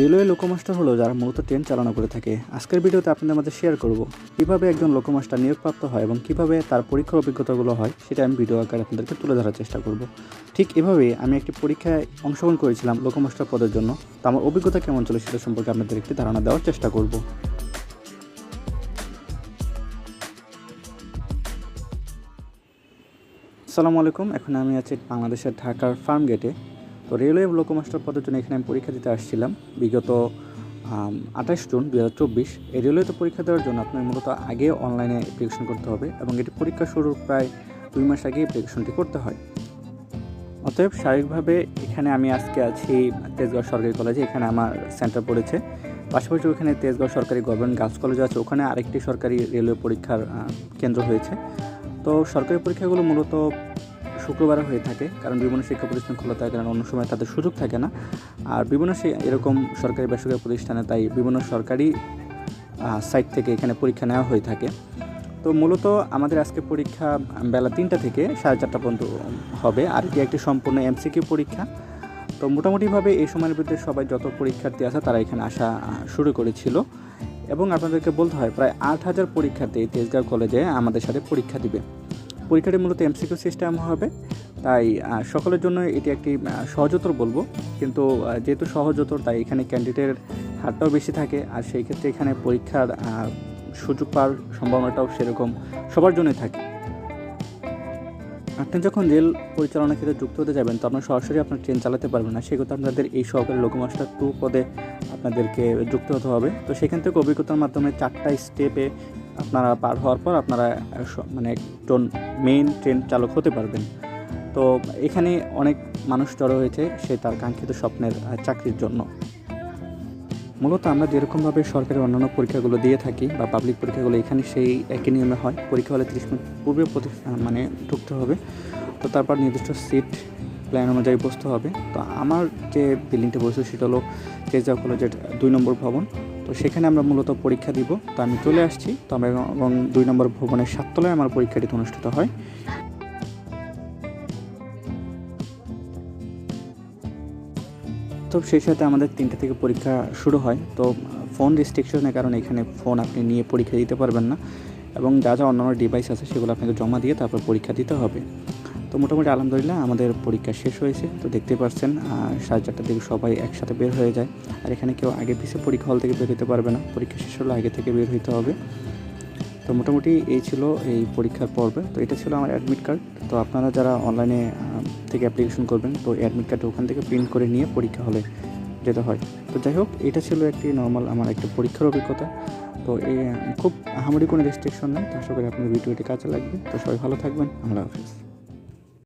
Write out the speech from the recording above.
Railway loco master হলো যারা মূলত ট্রেন চালনা করে থাকে। আজকের ভিডিওতে আপনাদের মাঝে শেয়ার করব কীভাবে একজন লোকোমাস্টার নিয়োগপ্রাপ্ত হয় এবং কীভাবে তার পরীক্ষার অভিজ্ঞতাগুলো হয়, সেটা আমি ভিডিও আকারে আপনাদেরকে তুলে ধরার চেষ্টা করব। ঠিক এভাবেই আমি একটি পরীক্ষায় অংশগ্রহণ করেছিলাম লোকোমাস্টার পদের জন্য। তো আমার অভিজ্ঞতা কেমন ছিল সেটা সম্পর্কে আপনাদের একটি ধারণা দেওয়ার চেষ্টা করব। আসসালামু আলাইকুম, এখন আমি আছি বাংলাদেশের ঢাকার ফার্ম গেটে তো রেলওয়ে লোকোমাস্টার পদের জন্য এখানে আমি পরীক্ষা দিতে আসছিলাম। বিগত আঠাশ জুন দু হাজার চব্বিশ। এই রেলওয়েতে পরীক্ষা দেওয়ার জন্য আপনার মূলত আগে অনলাইনে অ্যাপ্লিকেশন করতে হবে এবং এটি পরীক্ষা শুরুর প্রায় দুই মাস আগে অ্যাপ্লিকেশনটি করতে হয়। অতএব শারীরিকভাবে এখানে আমি আজকে আছি তেজগাঁও সরকারি কলেজে, এখানে আমার সেন্টার পড়েছে। পাশাপাশি ওখানে তেজগাঁও সরকারি গভর্নমেন্ট গার্লস কলেজ আছে, ওখানে আরেকটি সরকারি রেলওয়ে পরীক্ষার কেন্দ্র হয়েছে। তো সরকারি পরীক্ষাগুলো মূলত শুক্রবারে হয়ে থাকে, কারণ বিভিন্ন শিক্ষা প্রতিষ্ঠান খোলা থাকে, কারণ অন্য সময় তাদের সুযোগ থাকে না। আর বিভিন্ন এরকম সরকারি বেসরকারি প্রতিষ্ঠানে তাই বিভিন্ন সরকারি সাইট থেকে এখানে পরীক্ষা নেওয়া হয়ে থাকে। তো মূলত আমাদের আজকে পরীক্ষা বেলা তিনটা থেকে সাড়ে চারটা পর্যন্ত হবে। আর এটি একটি সম্পূর্ণ এমসিকিউ পরীক্ষা। তো মোটামুটিভাবে এই সময়ের ভিতরে সবাই যত পরীক্ষার্থী আছে তারা এখানে আসা শুরু করেছিল। এবং আপনাদেরকে বলতে হয়, প্রায় আট হাজার পরীক্ষার্থী তেজগাঁও কলেজে আমাদের সাথে পরীক্ষা দিবে। পরীক্ষাটি মূলত এমসিকিউ সিস্টেম হবে। তাই সকলের জন্য এটি একটি সহজতর বলব। কিন্তু যেহেতু সহজতর, তাই এখানে ক্যান্ডিডেটের হারটাও বেশি থাকে। আর সেই ক্ষেত্রে এখানে পরীক্ষার সুযোগ পাওয়ার সম্ভাবনাটাও সেরকম সবার জন্যই থাকে। আপনি যখন রেল পরিচালনা ক্ষেত্রে যুক্ত হতে যাবেন তখন সরাসরি আপনার ট্রেন চালাতে পারবেন না। সেক্ষেত্রে আপনাদের এই সহকারী লোকমাস্টার টু পদে আপনাদেরকে যুক্ত হতে হবে। তো সেখান থেকে অভিজ্ঞতার মাধ্যমে চারটা স্টেপে আপনারা পার হওয়ার পর আপনারা মানে একজন মেইন ট্রেন চালক হতে পারবেন। তো এখানে অনেক মানুষ জড়ো হয়েছে, সে তার কাঙ্ক্ষিত স্বপ্নের চাকরির জন্য। মূলত আমরা যেরকমভাবে সরকারি অন্যান্য পরীক্ষাগুলো দিয়ে থাকি বা পাবলিক পরীক্ষাগুলো, এখানে সেই একই নিয়মে হয়। পরীক্ষা হলে তিরিশ মিনিট পূর্বে প্রতি- মানে ঢুকতে হবে। তো তারপর নির্দিষ্ট সিট প্ল্যান অনুযায়ী বসতে হবে। তো আমার যে বিল্ডিংটা বসে সেটা হলো তেজগাঁও কলেজের দুই নম্বর ভবন তো সেখানে আমরা মূলত পরীক্ষা দিব। তো আমি চলে আসছি। তো আমরা এবং দুই নম্বর ভবনের সাততলায় আমার পরীক্ষাটি অনুষ্ঠিত হয়। তো সেই সাথে আমাদের তিনটে থেকে পরীক্ষা শুরু হয়। তো ফোন রেস্ট্রিকশনের কারণে এখানে ফোন আপনি নিয়ে পরীক্ষা দিতে পারবেন না। এবং যা যা অন্যান্য ডিভাইস আছে সেগুলো আপনাকে জমা দিয়ে তারপর পরীক্ষা দিতে হবে। তো মোটামুটি আলহামদুলিল্লাহ আমাদের পরীক্ষা শেষ হয়েছে। তো দেখতে পাচ্ছেন সাড়ে চারটার দিকে সবাই একসাথে বের হয়ে যায়। আর এখানে কেউ আগে পিছিয়ে পরীক্ষা হল থেকে বের হতে পারবে না। পরীক্ষা শেষ হলে আগে থেকে বের হতে হবে। তো মোটামুটি এই ছিল এই পরীক্ষার পর্বে। তো এটা ছিল আমার অ্যাডমিট কার্ড তো আপনারা যারা অনলাইনে থেকে অ্যাপ্লিকেশন করবেন, তো অ্যাডমিট কার্ড ওখান থেকে প্রিন্ট করে নিয়ে পরীক্ষা হলে যেতে হয়। তো যাই হোক, এটা ছিল একটি নর্মাল আমার একটা পরীক্ষার অভিজ্ঞতা। তো এই খুব আহামরি কোনো রেস্ট্রিকশন নেই। তো আশা করি আপনার ভিডিওটি কাজে লাগবে। তো সবাই ভালো থাকবেন। আল্লাহ হাফিজ।